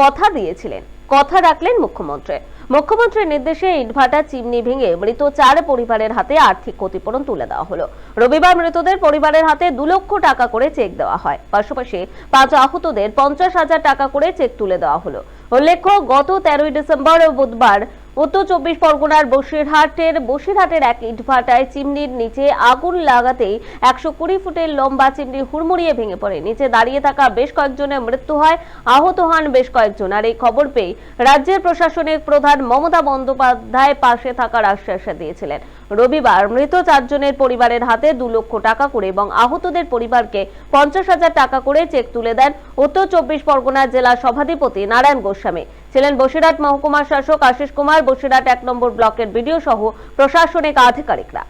কথা দিয়েছিলেন। কথা রাখলেন মুখ্যমন্ত্রী। মুখ্যমন্ত্রীর নির্দেশে ইটভাটা চিমনি ভেঙে মৃত চার পরিবারের হাতে আর্থিক ক্ষতিপূরণ তুলে দেওয়া হলো। রবিবার মৃতদের পরিবারের হাতে দু লক্ষ টাকা করে চেক দেওয়া হয়। পাশাপাশি পাঁচ আহতদের পঞ্চাশ হাজার টাকা করে চেক তুলে দেওয়া হলো। উল্লেখ্য, গত তেরোই ডিসেম্বর বুধবার উত্তর চব্বিশ পরগনার বসিরহাটের বসিরহাটের এক ইটভাটায় চিমনির নিচে আগুন লাগাতেই একশো কুড়ি ফুটের লম্বা চিমনি হুড়মুড়িয়ে ভেঙে পড়ে। নিচে দাঁড়িয়ে থাকা বেশ কয়েকজনের মৃত্যু হয়, আহত হন বেশ কয়েকজন। আর এই খবর পেয়ে রাজ্যের প্রশাসনিক প্রধান মমতা বন্দ্যোপাধ্যায় পাশে থাকার আশ্বাস দিয়েছিলেন। রবিবার মৃত চারজনের পরিবারের হাতে দু লক্ষ টাকা করে এবং আহতদের পরিবারকে পঞ্চাশ হাজার টাকা করে চেক তুলে দেন উত্তর চব্বিশ পরগনা জেলা সভাধিপতি নারায়ণ গোস্বামী। ছিলেন বসিরহাট মহকুমার শাসক আশিস কুমার। বসিরহাট এক নম্বর ব্লকের বিডিও সহ প্রশাসনিক আধিকারিকরা।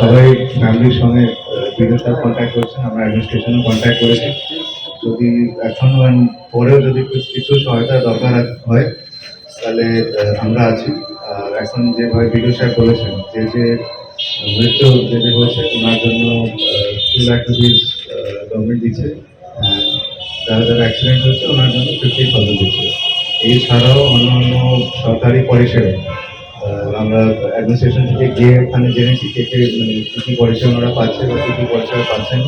সবাই ফ্যামিলির সঙ্গে সাথে কন্ট্যাক্ট করেছেন, আমরা অ্যাডমিনিস্ট্রেশনে কন্ট্যাক্ট করেছি। যদি এখন পরেও যদি কিছু- সহায়তা দরকার হয়, তাহলে আমরা আছি। আর এখন যেভাবে সাহেব বলেছেন, যে যে মৃত্যু যে হয়েছে, ওনার জন্য টু লাখ রুপিস গভর্নমেন্ট দিচ্ছে যারা যারা অ্যাক্সিডেন্ট হয়েছে ওনার জন্য ফিফটি থাউজেন্ড দিচ্ছে এছাড়াও অন্য অন্য সরকারি পরিষেবা আমরা অ্যাডমিনিস্ট্রেশন থেকে গিয়ে ওখানে জেনেছি কে কে মানে কী কী পরিষেবা ওনারা পাচ্ছে বা কী কী পরিষেবা পাচ্ছেন।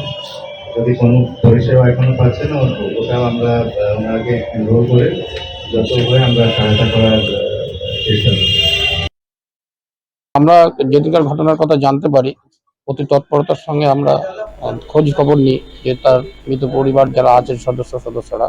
যদি কোনো পরিষেবা এখনও পাচ্ছে না ওটাও আমরা ওনাকে এনরোল করে যত হয় আমরা সহায়তা করার চেষ্টা আমরা যেদিনকার ঘটনার কথা জানতে পারি, অতি তৎপরতার সঙ্গে আমরা খোঁজ খবর নিই যে তার মৃত পরিবার যারা আছে সদস্য সদস্যরা